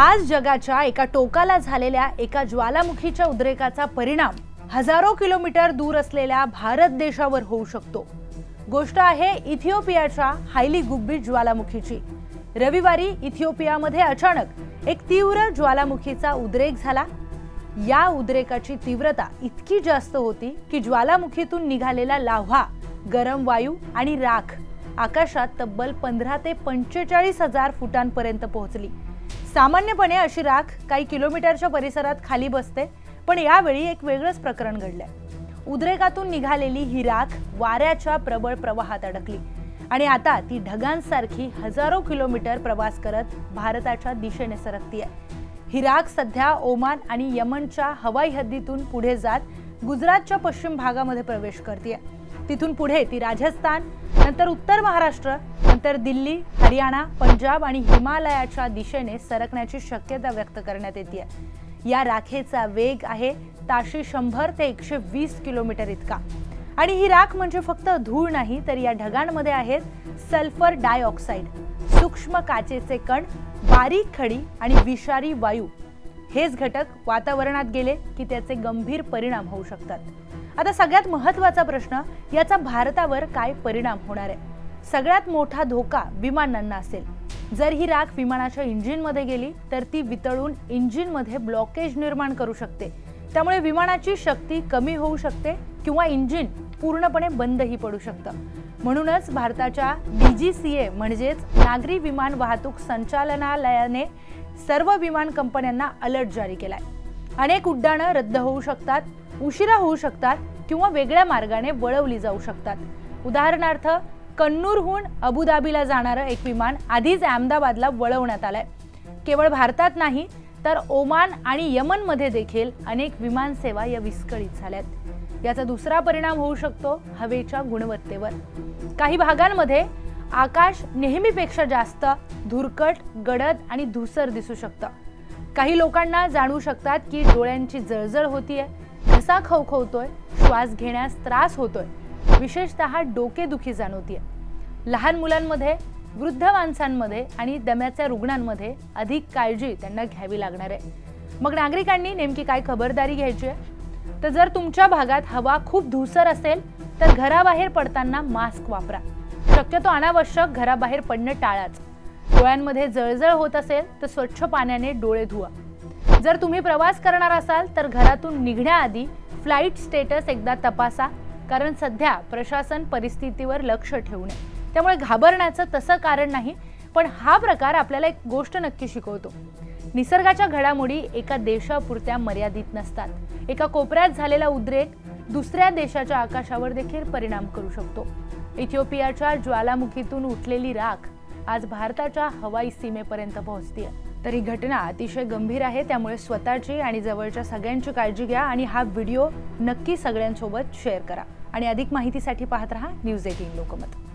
आज जगाच्या एका टोकाला झालेल्या एका ज्वालामुखीच्या उद्रेकाचा परिणाम हजारो किलोमीटर दूर असलेल्या भारत देशावर होऊ शकतो. गोष्ट आहे इथिओपियाच्या हायली गुब्बी ज्वालामुखीची. रविवारी इथिओपियामध्ये अचानक एक तीव्र ज्वालामुखीचा उद्रेक झाला. या उद्रेकाची तीव्रता इतकी जास्त होती की ज्वालामुखीतून निघालेला लाव्हा गरम वायू आणि राख आकाशात तब्बल पंधरा ते पंचेचाळीस हजार फुटांपर्यंत पोहोचली. सामान्यपणे अशी राख काही किलोमीटरच्या परिसरात खाली बसते पण यावेळी एक वेगळंच प्रकरण घडलंय. उद्रेकातून निघालेली ही राख वाऱ्याच्या प्रबळ प्रवाहात अडकली आणि आता ती ढगांसारखी हजारो किलोमीटर प्रवास करत भारताच्या दिशेने सरकती आहे ही राख सध्या ओमान आणि यमनच्या हवाई हद्दीतून पुढे जात गुजरातच्या पश्चिम भागामध्ये प्रवेश करते तिथून पुढे ती राजस्थान नंतर उत्तर महाराष्ट्र नंतर दिल्ली हरियाणा पंजाब आणि हिमालयाच्या दिशेने सरकण्याची शक्यता व्यक्त करण्यात येते या राखेचा वेग आहे ताशी शंभर ते एकशे वीस किलोमीटर इतका. आणि ही राख म्हणजे फक्त धूळ नाही तर या ढगांमध्ये आहेत सल्फर डायऑक्साईड. सूक्ष्म काचेचे कण बारीक खडी आणि विषारी वायू. हेच घटक वातावरणात गेले की त्याचे गंभीर परिणाम होऊ शकतात. आता सगळ्यात महत्त्वाचा प्रश्न याचा भारतावर काय परिणाम होणार आहे? सगळ्यात मोठा धोका विमानांना असेल. जर ही राख विमानाच्या इंजिनमध्ये गेली तर ती वितळून इंजिनमध्ये ब्लॉकेज निर्माण करू शकते. त्यामुळे विमानाची शक्ती कमी होऊ शकते किंवा इंजिन पूर्णपणे बंदही पडू शकतं. म्हणूनच भारताच्या डी जी सी ए म्हणजेच नागरी विमान वाहतूक संचालनालयाने सर्व विमान कंपन्यांना अलर्ट जारी केलाय. अनेक उड्डाणं रद्द होऊ शकतात उशिरा होऊ शकतात किंवा वेगळ्या मार्गाने वळवली जाऊ शकतात. उदाहरणार्थ कन्नूरहून अबुधाबीला जाणारं एक विमान आधीच अहमदाबादला वळवण्यात आलंय. केवळ भारतात नाही तर ओमान आणि यमनमध्ये देखील अनेक विमानसेवा या विस्कळीत झाल्यात. याचा दुसरा परिणाम होऊ शकतो हवेच्या गुणवत्तेवर. काही भागांमध्ये आकाश नेहमीपेक्षा जास्त धुरकट गडद आणि धुसर दिसू शकतं. काही लोकांना जाणू शकतात की डोळ्यांची जळजळ होतीये घसा खवखवतोय श्वास घेण्यास त्रास होतोय. विशेषतः डोकेदुखी जाणवतीय. लहान मुलांमध्ये वृद्ध माणसांमध्ये आणि दम्याच्या रुग्णांमध्ये अधिक काळजी त्यांना घ्यावी लागणार आहे. मग नागरिकांनी नेमकी काय खबरदारी घ्यायची आहे? तर जर तुमच्या भागात हवा खूप धुसर असेल तर घराबाहेर पडताना मास्क वापरा. शक्यतो अनावश्यक घराबाहेर पडणं टाळाच. डोळ्यांमध्ये जळजळ होत असेल तर स्वच्छ पाण्याने डोळे धुवा. जर तुम्ही प्रवास करणार असाल तर घरातून निघण्याआधी फ्लाईट स्टेटस एकदा तपासा कारण सध्या प्रशासन परिस्थितीवर लक्ष ठेवून आहे त्यामुळे घाबरण्याचं तसं कारण नाही पण हा प्रकार आपल्याला एक गोष्ट नक्की शिकवतो. निसर्गाच्या घडामोडी एका देशापुरत्या मर्यादित नसतात. एका कोपऱ्यात झालेला उद्रेक दुसऱ्या देशाच्या आकाशावर देखील परिणाम करू शकतो. इथिओपियाच्या ज्वालामुखीतून उठलेली राख आज भारताच्या हवाई सीमेपर्यंत पोहोचते तर ही घटना अतिशय गंभीर आहे त्यामुळे स्वतःची आणि जवळच्या सगळ्यांची काळजी घ्या आणि हा व्हिडिओ नक्की सगळ्यांसोबत शेअर करा. आणि अधिक माहितीसाठी पाहत रहा न्यूज एटीन लोकमत.